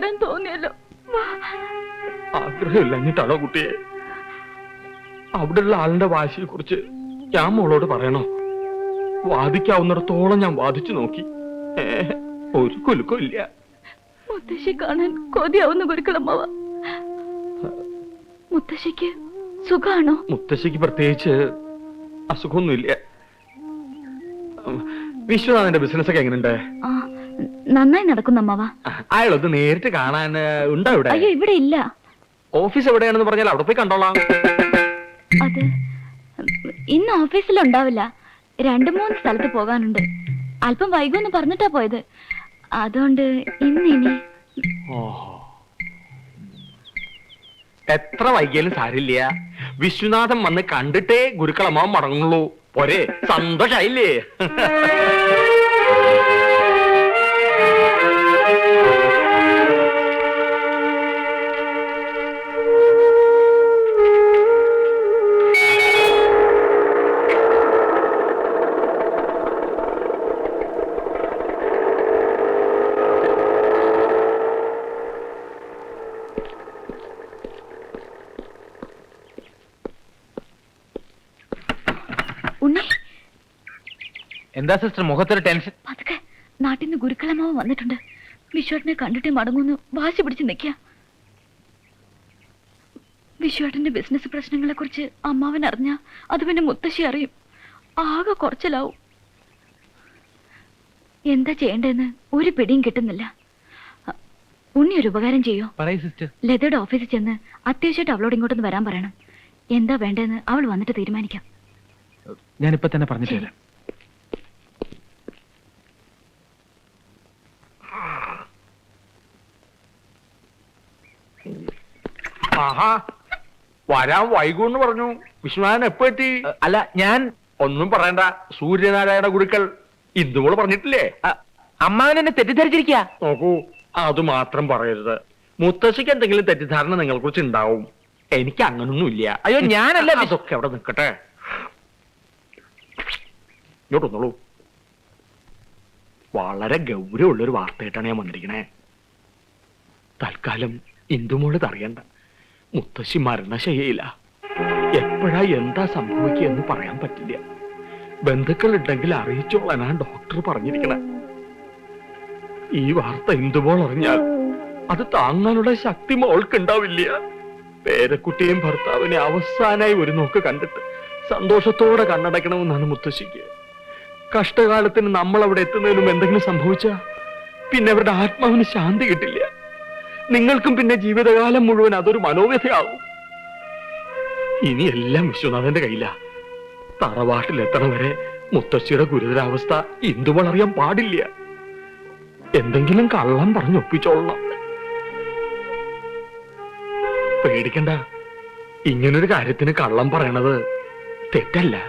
വരാൻ തോന്നിയല്ലോ. ആഗ്രഹമില്ല ആഗ്രഹമില്ലഞ്ഞിട്ടാണോ കുട്ടിയെ? അവിടെയുള്ള ആളിന്റെ വാശിയെ കുറിച്ച് ഞാൻ മോളോട് പറയണോ? വാദിക്കാവുന്നിടത്തോളം ഞാൻ വാദിച്ചു നോക്കി. ഒരു കുലുക്കില്ല മുത്തശ്ശി കാണാൻ കൊതിയാവുന്ന ഗുരുക്കളമ്മാവ മുത്തശ്ശിക്ക് സുഖാണോ? മുത്തശ്ശിക്ക് പ്രത്യേകിച്ച് അസുഖമൊന്നുമില്ല. വിശ്വനാഥന്റെ ബിസിനസ് ഒക്കെ എങ്ങനെയുണ്ട്? നന്നായി നടക്കുന്നു അമ്മാവ. അയാളൊന്ന് നേരിട്ട് കാണാൻ ഉണ്ടോ ഇവിടെ? അയ്യോ ഇവിടെ ഇല്ല. ഓഫീസ് എവിടെയാണെന്ന് പറഞ്ഞാൽ അവിടെ പോയി കണ്ടോളാം. അത് ഇന്ന് ഓഫീസിൽ ഉണ്ടാവില്ല രണ്ടു മൂന്ന് സ്ഥലത്ത് പോകാനുണ്ട്. അല്പം വൈകുമെന്ന് പറഞ്ഞിട്ടാ പോയത്. അതുകൊണ്ട് ഇന്ന് ഇനി എത്ര വൈകിയാലും സാരില്ല. വിശ്വനാഥൻ വന്ന് കണ്ടിട്ടേ ഗുരുക്കളമ്മ മടങ്ങുള്ളൂ. പോരെ സന്തോഷായില്ലേ? എന്താ സിസ്റ്റർ മുഖത്തൊരു ടെൻഷൻ? പതുക്കെ. നാട്ടിൽ നിന്ന് ഗുരുക്കളമാവ് വന്നിട്ടുണ്ട്. വിശ്വേട്ടനെ കണ്ടിട്ട് മടങ്ങുന്നു. വാശി പിടിച്ച് നിൽക്കുക. വിശ്വേട്ടന്റെ ബിസിനസ് പ്രശ്നങ്ങളെ കുറിച്ച് അമ്മാവൻ അറിഞ്ഞ അത് പിന്നെ മുത്തശ്ശി അറിയും. ആകെ കുറച്ചിലാവും. എന്താ ചെയ്യേണ്ടതെന്ന് ഒരു പിടിയും കിട്ടുന്നില്ല. ഉണ്ണി ഒരു ഉപകാരം ചെയ്യോ? ലതയുടെ ഓഫീസിൽ ചെന്ന് അത്യാവശ്യമായിട്ട് അവളോട് ഇങ്ങോട്ടൊന്ന് വരാൻ പറയണം. എന്താ വേണ്ടതെന്ന് അവൾ വന്നിട്ട് തീരുമാനിക്കാം. ഞാനിപ്പോ തന്നെ പറഞ്ഞിട്ട് ആഹാ. വരാൻ വൈകൂന്ന് പറഞ്ഞു. വിശ്വനാഥൻ എപ്പോ എത്തി? അല്ല ഞാൻ ഒന്നും പറയണ്ട. സൂര്യനാരായണ ഗുരുക്കൾ ഇന്ദുമോൾ പറഞ്ഞിട്ടില്ലേ? അമ്മാവൻ എന്നെ തെറ്റിദ്ധരിച്ചിരിക്കുക നോക്കൂ അത് മാത്രം പറയരുത്. മുത്തശ്ശിക്ക് എന്തെങ്കിലും തെറ്റിദ്ധാരണ നിങ്ങളെ കുറിച്ച് ഉണ്ടാവും. എനിക്ക് അങ്ങനൊന്നും ഇല്ല അയ്യോ, ഞാനല്ല അതൊക്കെ അവിടെ നിൽക്കട്ടെ. ഇങ്ങോട്ട് വന്നോളൂ. വളരെ ഗൗരവമുള്ളൊരു വാർത്തയായിട്ടാണ് ഞാൻ വന്നിരിക്കണേ. തൽക്കാലം ഇന്ദുമോൾ അറിയണ്ട. മുത്തശ്ശി മരണശയ്യയില്ല എപ്പോഴാ എന്താ സംഭവിക്കുക എന്ന് പറയാൻ പറ്റില്ല. ബന്ധുക്കൾ ഉണ്ടെങ്കിൽ അറിയിച്ചോളാനാണ് ഡോക്ടർ പറഞ്ഞിരിക്കണേ. ഈ വാർത്ത എന്തുപോൾ അറിഞ്ഞാൽ അത് താങ്ങാനുള്ള ശക്തി മോൾക്ക് ഉണ്ടാവില്ല പേരക്കുട്ടിയും ഭർത്താവിനെ അവസാനായി ഒരു നോക്ക് കണ്ടിട്ട് സന്തോഷത്തോടെ കണ്ണടക്കണമെന്നാണ് മുത്തശ്ശിക്ക്. കഷ്ടകാലത്തിന് നമ്മൾ അവിടെ എത്തുന്നതിനും എന്തെങ്കിലും സംഭവിച്ചാ പിന്നെ അവരുടെ ആത്മാവിന് ശാന്തി കിട്ടില്ല. നിങ്ങൾക്കും പിന്നെ ജീവിതകാലം മുഴുവൻ അതൊരു മനോവ്യഥയാവും. ഇനി എല്ലാം വിശ്വനാഥന്റെ കയ്യില. തറവാട്ടിലെത്തണ വരെ മുത്തശ്ശിയുടെ ഗുരുതരാവസ്ഥ ഇന്ദുവൾ അറിയാൻ പാടില്ല. എന്തെങ്കിലും കള്ളം പറഞ്ഞൊപ്പിച്ചോളണം പേടിക്കണ്ട. ഇങ്ങനൊരു കാര്യത്തിന് കള്ളം പറയണത് തെറ്റല്ല.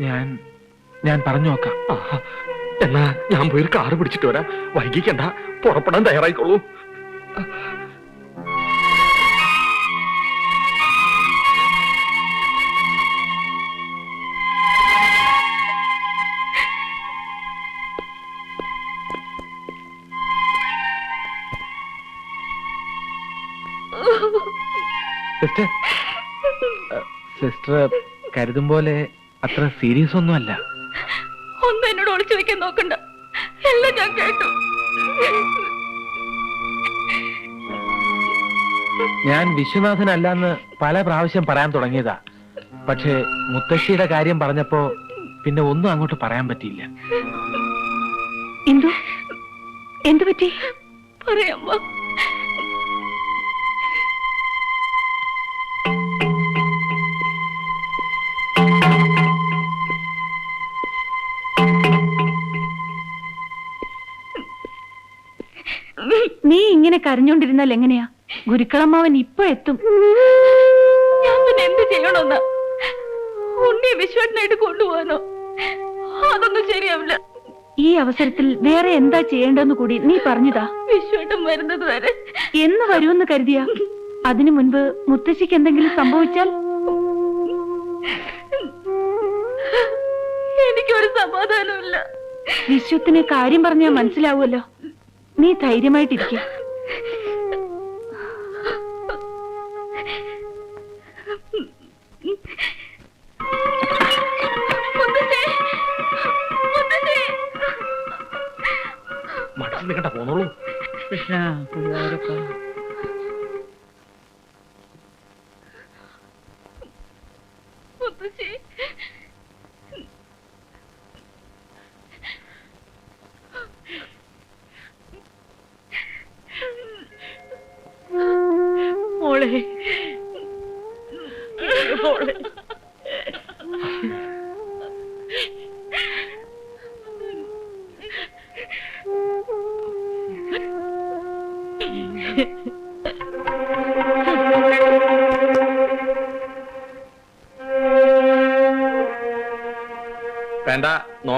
ഞാൻ ഞാൻ പറഞ്ഞു നോക്കാം. എന്നാ ഞാൻ പോയി ഒരു കാറ് പിടിച്ചിട്ട് വരാം. വൈകിക്കണ്ട. പുറപ്പെടാൻ തയ്യാറായിക്കോളൂ. സിസ്റ്റർ സിസ്റ്റർ കരുതും പോലെ അത്ര സീരിയസ് ഒന്നുമല്ല. ഒന്നും എന്നോട് ഒളിച്ചു വെക്കാൻ നോക്കണ്ട. എല്ലാം ഞാൻ കേട്ടു. ഞാൻ വിശ്വനാഥനല്ലെന്ന് പല പ്രാവശ്യം പറയാൻ തുടങ്ങിയതാ. പക്ഷേ മുത്തശ്ശിയുടെ കാര്യം പറഞ്ഞപ്പോ പിന്നെ ഒന്നും അങ്ങോട്ട് പറയാൻ പറ്റിയില്ല. എന്തു? എന്തു പറ്റി? പറയാമ്മ. നീ ഇങ്ങനെ കരഞ്ഞോണ്ടിരുന്നാൽ എങ്ങനെയാ? ഗുരുക്കളമ്മാവൻ ഇപ്പൊ എത്തും. ഞാൻ പിന്നെ എന്ത് ചെയ്യണമെന്നാ? ഉണ്ണിയെ വിശ്വനായിട്ട് കൊണ്ടുപോകാനോ? അതൊന്നും ശരിയാവില്ല. ഈ അവസരത്തിൽ വേറെ എന്താ ചെയ്യേണ്ടെന്ന് കൂടി നീ പറഞ്ഞതാ. വിശ്വട്ടം വരുന്നത് വരെ. എന്ന് വരുമെന്ന് കരുതിയാ. അതിനു മുൻപ് മുത്തശ്ശിക്ക് എന്തെങ്കിലും സംഭവിച്ചാൽ? എനിക്കൊരു സമാധാനമില്ല വിശ്വത്തിന് കാര്യം പറഞ്ഞാൽ മനസ്സിലാവുമല്ലോ. നീ ധൈര്യമായിട്ടിരിക്കുക മടക്കി നിൽക്കണ്ട പോന്നോളൂ. കൃഷ്ണ മോളെ മോളെ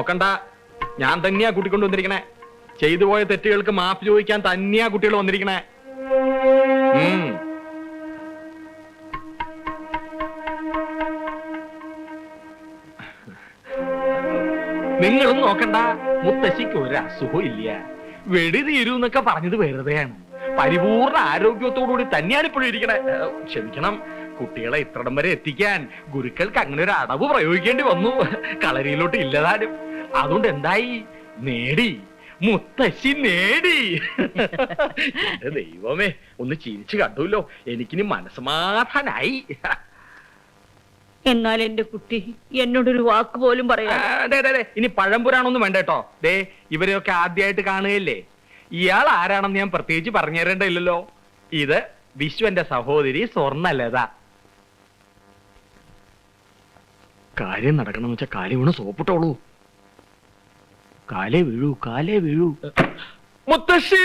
നോക്കണ്ട. ഞാൻ തന്നെയാ കുട്ടി കൊണ്ടുവന്നിരിക്കണേ ചെയ്തു പോയ തെറ്റുകൾക്ക് മാപ്പ് ചോദിക്കാൻ തന്നെയാ കുട്ടികൾ വന്നിരിക്കണേ. നിങ്ങളും നോക്കണ്ട. മുത്തശ്ശിക്ക് ഒരു അസുഖവും ഇല്ല. വെടി തീരൂ എന്നൊക്കെ പറഞ്ഞത് വെറുതെയാണ് പരിപൂർണ ആരോഗ്യത്തോടുകൂടി തന്നെയാണ് ഇപ്പോഴും ഇരിക്കണേ. ക്ഷമിക്കണം. കുട്ടികളെ ഇത്രടം വരെ എത്തിക്കാൻ ഗുരുക്കൾക്ക് അങ്ങനെ ഒരു അടവ് പ്രയോഗിക്കേണ്ടി വന്നു. കളരിയിലോട്ട് ഇല്ലതാനും. അതുകൊണ്ട് എന്തായി നേടി. മുത്തശ്ശി നേടി. എന്റെ ദൈവമേ ഒന്ന് ചിരിച്ചു കണ്ടുല്ലോ. എനിക്കിനി മനസ്സമാധാനായി. എന്നാൽ എന്റെ കുട്ടി എന്നോടൊരു വാക്ക് പോലും പറയാ ഇനി പഴംപുരാണൊന്നും വേണ്ട കേട്ടോ. ദേ ഇവരെയൊക്കെ ആദ്യമായിട്ട് കാണുകയല്ലേ? ഇയാൾ ആരാണെന്ന് ഞാൻ പ്രത്യേകിച്ച് പറഞ്ഞു തരേണ്ടല്ലോ ഇത് വിശ്വന്റെ സഹോദരി സ്വർണലത കാര്യം നടക്കണമെന്ന് വെച്ചാൽ കാര്യം വീണ് സോപ്പിട്ടോളൂ. കാലേ വീഴൂ കാലേ വീഴൂ. മുത്തശ്ശി!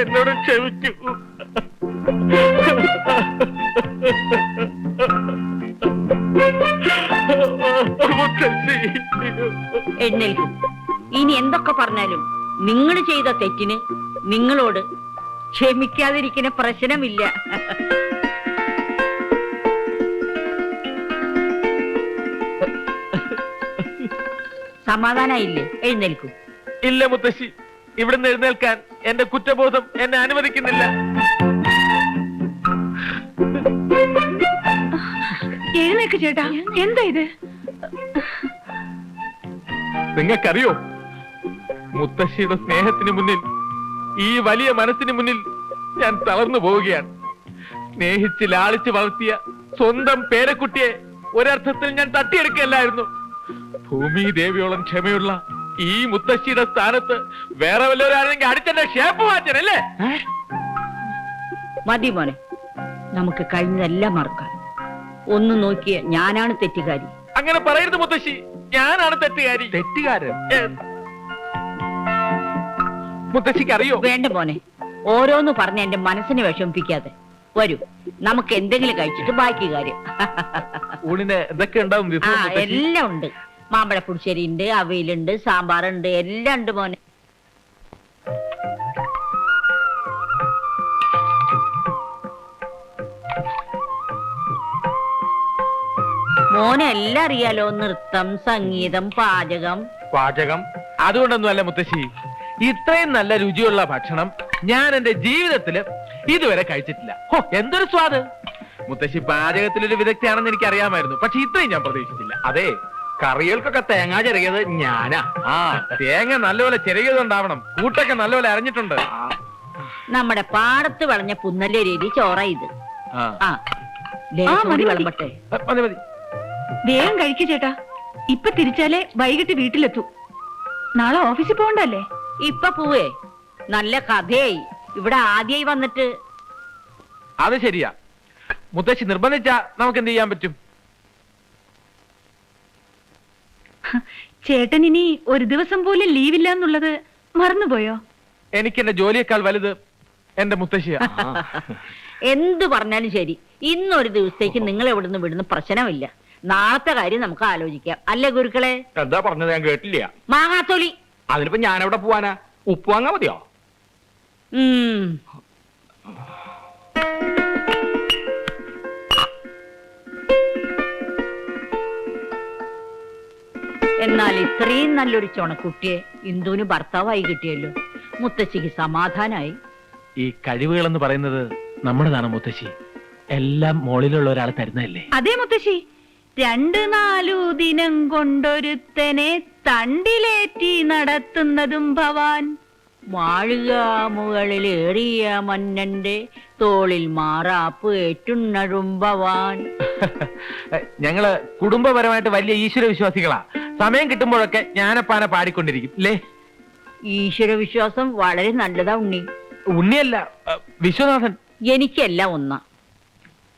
എന്നോട് ക്ഷമിക്കൂ. മുത്തശ്ശി! എഴുന്നേൽക്കും ഇനി എന്തൊക്കെ പറഞ്ഞാലും നിങ്ങൾ ചെയ്ത തെറ്റിന് നിങ്ങളോട് ക്ഷമിക്കാതിരിക്കുന്ന പ്രശ്നമില്ല. സമാധാനായില്ലേ? എഴുന്നേൽക്കും. ഇല്ല മുത്തശ്ശി. ഇവിടുന്ന് എഴുന്നേൽക്കാൻ എന്റെ കുറ്റബോധം എന്നെ അനുവദിക്കുന്നില്ല. എഴുന്നേക്ക് ചേട്ടാ. എന്താ ഇത്? നിങ്ങൾക്കറിയോ? മുത്തശ്ശിയുടെ സ്നേഹത്തിന് മുന്നിൽ ഈ വലിയ മനസ്സിന് മുന്നിൽ ഞാൻ തളർന്നു പോവുകയാണ്. സ്നേഹിച്ച് ലാളിച്ച് വളർത്തിയ സ്വന്തം പേരക്കുട്ടിയെ ഒരർത്ഥത്തിൽ ഞാൻ തട്ടിയെടുക്കല്ലായിരുന്നു ഭൂമി ദേവിയോളം ക്ഷമയുള്ള ഈ മുത്തശ്ശിയുടെ സ്ഥാനത്ത് വേറെ വല്ലവരാണെങ്കിൽ അടിച്ചെന്റെ ഷേപ്പ് മാറ്റനല്ലേ മതി മോനെ. നമുക്ക് കഴിഞ്ഞതെല്ലാം മറക്കാം. ഒന്ന് നോക്കിയ ഞാനാണ് തെറ്റുകാരി. അങ്ങനെ പറയരുത് മുത്തശ്ശി. ഞാനാണ് തെറ്റുകാരി. തെറ്റുകാരൻ? മുത്തശ്ശിക്ക് അറിയോ വേണ്ട മോനെ. ഓരോന്ന് പറഞ്ഞ് എന്റെ മനസ്സിനെ വിഷമിപ്പിക്കാതെ. വരൂ നമുക്ക് എന്തെങ്കിലും കഴിച്ചിട്ട് ബാക്കി കാര്യം. ഊണിന് എന്തൊക്കെ ഉണ്ടാവും ആ വിഭവം മുത്തശ്ശി? എല്ലാം ഉണ്ട്. മാമ്പഴ പുളിശ്ശേരി ഉണ്ട് അവയിലുണ്ട് സാമ്പാറുണ്ട് എല്ലാം ഉണ്ട് മോനെ. മോനെ എല്ലാം അറിയാലോ നൃത്തം സംഗീതം പാചകം. പാചകം? അതുകൊണ്ടൊന്നുമല്ല മുത്തശ്ശി. ഇത്രയും നല്ല രുചിയുള്ള ഭക്ഷണം ഞാൻ എന്റെ ജീവിതത്തിൽ ഇതുവരെ കഴിച്ചിട്ടില്ല. ഹോ എന്തൊരു സ്വാദ്. മുത്തശ്ശി പാചകത്തിലൊരു വിദഗ്ധയാണെന്ന് എനിക്ക് അറിയാമായിരുന്നു പക്ഷെ ഇത്രയും ഞാൻ പ്രതീക്ഷിച്ചില്ല. അതെ കറികൾക്കൊക്കെ തേങ്ങ ചെറിയത് ഞാനാ. ആ തേങ്ങ നല്ലപോലെ ചെറിയതുണ്ടാവണം കൂട്ടൊക്കെ നല്ലപോലെ അരഞ്ഞിട്ടുണ്ട്. നമ്മുടെ പാടത്ത് വളഞ്ഞ പുന്നല്ലേ രീതി ചോറ ഇത്. ആ. ആ. ലേശം കൂടി മതി. വിളമ്പട്ടെ. മതി വേഗം കഴിക്കു ചേട്ടാ. ഇപ്പൊ തിരിച്ചാലേ വൈകിട്ട് വീട്ടിലെത്തൂ. നാളെ ഓഫീസിൽ പോകണ്ടല്ലേ? ഇപ്പൊ പോവേ. നല്ല കഥയായി. ഇവിടെ ആദ്യമായി വന്നിട്ട്. അത് ശരിയാ. മുത്തശ്ശി നിർബന്ധിച്ചാ നമുക്ക് എന്ത് ചെയ്യാൻ പറ്റും? ചേട്ടൻ ഇനി ഒരു ദിവസം പോലും ലീവില്ല എന്നുള്ളത് മറന്നുപോയോ? എനിക്ക് എന്റെ ജോലിയേക്കാൾ വലുത് എന്റെ മുത്തശ്ശിയാ. എന്ത് പറഞ്ഞാലും ശരി. ഇന്നൊരു ദിവസത്തേക്ക് നിങ്ങൾ എവിടുന്ന് വിടുന്ന പ്രശ്നമില്ല. നാളത്തെ കാര്യം നമുക്ക് ആലോചിക്കാം. അല്ലേ ഗുരുക്കളെ? എന്താ പറഞ്ഞത് ഞാൻ കേട്ടില്ല. മാങ്ങാത്തോലി. അതിനിപ്പോ ഞാൻ എവിടെ പോവാനാ? ഉപ്പ് വാങ്ങാ മതിയോ? ഉം. എന്നാൽ ഇത്രയും നല്ലൊരു ചുണക്കുട്ടിയെ ഇന്ദുവിന് ഭർത്താവായി കിട്ടിയല്ലോ. മുത്തശ്ശിക്ക് സമാധാനായി. ഈ കഴിവുകൾ എന്ന് പറയുന്നത് നമ്മുടെതാണ് മുത്തശ്ശി. എല്ലാം മോളിലുള്ള ഒരാൾ തരുന്നതല്ലേ? അതെ മുത്തശ്ശി. രണ്ട് നാലു ദിനം കൊണ്ടൊരുത്തനെ തണ്ടിലേറ്റി നടത്തുന്നതും ഭവാൻ. വാഴുക മുകളിൽ ഏറിയ മന്നന്റെ തോളിൽ മാറാപ്പ് ഏറ്റുണ്ണഴുമ്പവാൻ ഞങ്ങൾ കുടുംബപരമായിട്ട് വലിയ ഈശ്വര വിശ്വാസികളാ സമയം കിട്ടുമ്പോഴൊക്കെ ഞാനപ്പാന പാടിക്കൊണ്ടിരിക്കും. അല്ലേ ഈശ്വര വിശ്വാസം വളരെ നല്ലതാ ഉണ്ണി. ഉണ്ണിയല്ല വിശ്വനാഥൻ. എനിക്കല്ല ഒന്ന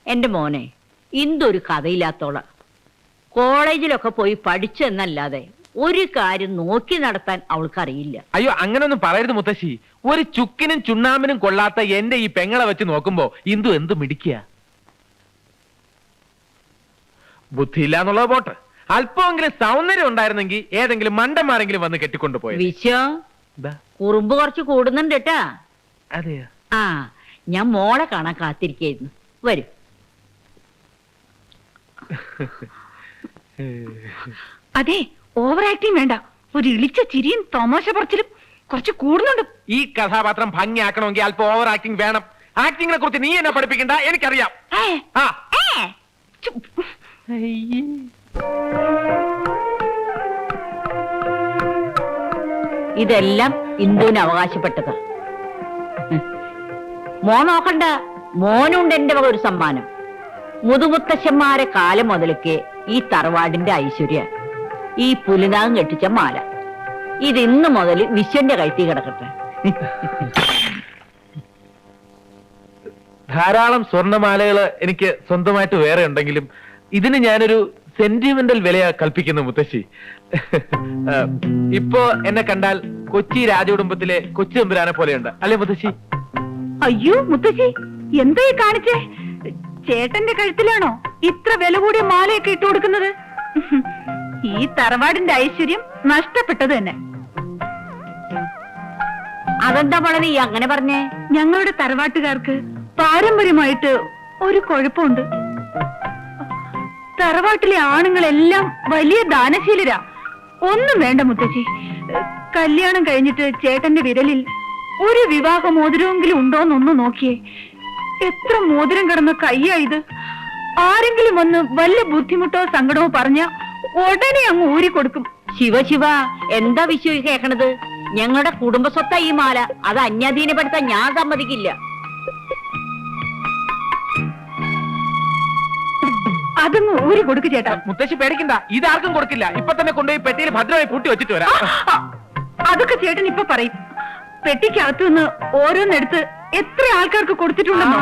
എന്റെ മോനെ ഇന്തൊരു കഥയില്ലാത്തോള. കോളേജിലൊക്കെ പോയി പഠിച്ചെന്നല്ലാതെ ഒരു കാര്യം നോക്കി നടത്താൻ അവൾക്കറിയില്ല. അയ്യോ അങ്ങനൊന്നും പറയരുത് മുത്തശ്ശി. ഒരു ചുക്കിനും ചുണ്ണാമ്പിനും കൊള്ളാത്ത എന്റെ ഈ പെങ്ങളെ വെച്ച് നോക്കുമ്പോ ഇന്ദു എന്ത് മിടിക്കുക ബുദ്ധിയില്ല എന്നുള്ളത് പോട്ടെ. അല്പമെങ്കിലും സൗന്ദര്യം ഉണ്ടായിരുന്നെങ്കിൽ ഏതെങ്കിലും മണ്ടന്മാരെങ്കിലും വന്ന് കെട്ടിക്കൊണ്ട് പോയി കുറുമ്പ് കുറച്ച് കൂടുന്നുണ്ട് കേട്ടാ. അതെയോ? ആ ഞാൻ മോളെ കാണാൻ കാത്തിരിക്കായിരുന്നു. വരും. അതെ ഓവർ ആക്ടിങ് വേണ്ട. ഒരു ഇളിച്ച ചിരിയും തമാശ പറച്ചിലും കുറച്ച് കൂടുന്നുണ്ട്. ഈ കഥാപാത്രം ഭംഗിയാക്കണമെങ്കിൽ അല്പം ഓവർ ആക്ടിങ് വേണം. ആക്ടിങ്ങിനെ കുറിച്ച് നീ എന്നെ പഠിപ്പിക്കണ്ട എനിക്കറിയാം. ആ. ഏ, ഇതെല്ലാം ഇന്ദുവിന് അവകാശപ്പെട്ടത്. മോ നോക്കണ്ട. മോനുണ്ട് എന്റെ വക ഒരു സമ്മാനം. മുതുമുത്തശ്ശന്മാരെ കാലം മുതലൊക്കെ ഈ തറവാടിന്റെ ഐശ്വര്യ ഈ പുലിനാഗം കെട്ടിച്ച മാല. ഇത് ഇന്ന് മുതൽ വിശ്വന്റെ കഴുത്തി കിടക്കട്ടെ. ധാരാളം സ്വർണമാലകൾ എനിക്ക് സ്വന്തമായിട്ട് വേറെ ഉണ്ടെങ്കിലും ഇതിന് ഞാനൊരു സെന്റിമെന്റൽ വിലയാ കൽപ്പിക്കുന്നു മുത്തശ്ശി. ഇപ്പോ എന്നെ കണ്ടാൽ കൊച്ചി രാജകുടുംബത്തിലെ കൊച്ചു തമ്പുരാനെ പോലെയുണ്ട്. അല്ലെ മുത്തശ്ശി? അയ്യോ മുത്തശ്ശി എന്താ ഈ കാണിച്ചേ? ചേട്ടന്റെ കഴുത്തിലാണോ ഇത്ര വില കൂടിയ മാലയൊക്കെ ഇട്ടു കൊടുക്കുന്നത്? ഈ തറവാടിന്റെ ഐശ്വര്യം നഷ്ടപ്പെട്ടത് തന്നെ. അതെന്താ മോളെ നീ അങ്ങനെ പറഞ്ഞേ? ഞങ്ങളുടെ തറവാട്ടുകാർക്ക് പാരമ്പര്യമായിട്ട് ഒരു കുഴപ്പമുണ്ട്. തറവാട്ടിലെ ആണുങ്ങളെല്ലാം വലിയ ദാനശീലരാ. ഒന്നും വേണ്ട മുത്തശ്ശി. കല്യാണം കഴിഞ്ഞിട്ട് ചേട്ടന്റെ വിരലിൽ ഒരു വിവാഹ മോതിരമെങ്കിലും ഉണ്ടോന്നൊന്ന് നോക്കിയേ. എത്ര മോതിരം കിടന്ന കയ്യാ ഇത്. ആരെങ്കിലും വന്ന് വല്ല ബുദ്ധിമുട്ടോ സങ്കടമോ പറഞ്ഞ ഉടനെ അങ്ങ് ഊരി കൊടുക്കും. ശിവ ശിവ എന്താ വിശ്വ കേക്കണത് ഞങ്ങളുടെ കുടുംബ സ്വത്താ ഈ മാല. അത് അന്യാധീനപ്പെടുത്താൻ ഞാൻ സമ്മതിക്കില്ല. അതങ്ങ് ഊരി കൊടുക്കു ചേട്ടാ. മുത്തശ്ശി പേടിക്കണ്ട. ഇതാർക്കും കൊടുക്കില്ല. ഇപ്പൊ തന്നെ കൊണ്ടുപോയി പെട്ടിയിൽ ഭദ്രമായി പൂട്ടി വെച്ചിട്ട് വരാം. അതൊക്കെ ചേട്ടൻ ഇപ്പൊ പറയും. പെട്ടിക്കകത്തു നിന്ന് ഓരോന്നെടുത്ത് എത്ര ആൾക്കാർക്ക് കൊടുത്തിട്ടുണ്ടെന്നോ?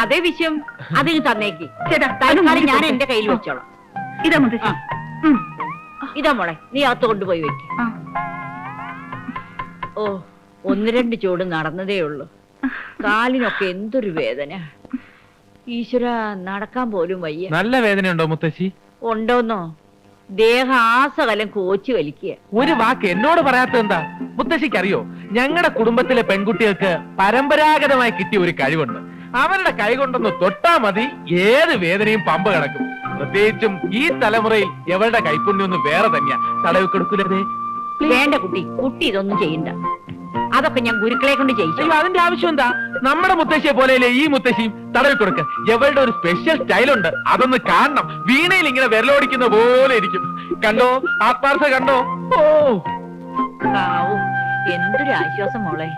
അതേ വിഷയം അതിന് തന്നേക്ക്. ചേട്ടാ തൽക്കാലം ഞാൻ എന്റെ കയ്യിൽ വെച്ചോളാം. ഇതാ മുത്തശ്ശി. ഇതാ മോളെ നീ അകത്ത് കൊണ്ടുപോയി വെക്ക്. ഓ ഒന്ന് രണ്ട് ചൂട് നടന്നതേ ഉള്ളു. കാലിനൊക്കെ എന്തൊരു വേദന. ഈശ്വര നടക്കാൻ പോലും വയ്യ. നല്ല വേദനയുണ്ടോ മുത്തശ്ശി? ഉണ്ടോന്നോ? ദേഹാസകലം കോച്ചു വലിക്കുക. ഒരു വാക്ക് എന്നോട് പറയാത്തത് എന്താ? മുത്തശ്ശിക്ക് അറിയോ ഞങ്ങളുടെ കുടുംബത്തിലെ പെൺകുട്ടികൾക്ക് പരമ്പരാഗതമായി കിട്ടിയ ഒരു കഴിവുണ്ട്. അവരുടെ കൈ കൊണ്ടൊന്ന് തൊട്ടാ മതി ഏത് വേദനയും പമ്പ് കിടക്കും. പ്രത്യേകിച്ചും ഈ തലമുറയിൽ എവളുടെ കൈപ്പുണ്യൊന്നും വേറെ തന്നെയാ. തടവ് കൊടുക്കില്ലേ വേണ്ട കുട്ടി കുട്ടി ഇതൊന്നും ചെയ്യണ്ട. അതൊക്കെ ഞാൻ ഗുരുക്കളെ കൊണ്ട് ചെയ്യിച്ചു അയ്യോ അതിന്റെ ആവശ്യം എന്താ? നമ്മുടെ മുത്തശ്ശിയെ പോലെയല്ലേ ഈ മുത്തശ്ശിയും തടവി കൊടുക്ക. എവളുടെ ഒരു സ്പെഷ്യൽ സ്റ്റൈലുണ്ട് അതൊന്ന് കാണണം. വീണയിൽ ഇങ്ങനെ വിരലോടിക്കുന്ന പോലെ ഇരിക്കും. കണ്ടോ? ആത്മാർത്ഥ കണ്ടോ? ഓ. എന്തൊരു ആശ്വാസം മോളെ.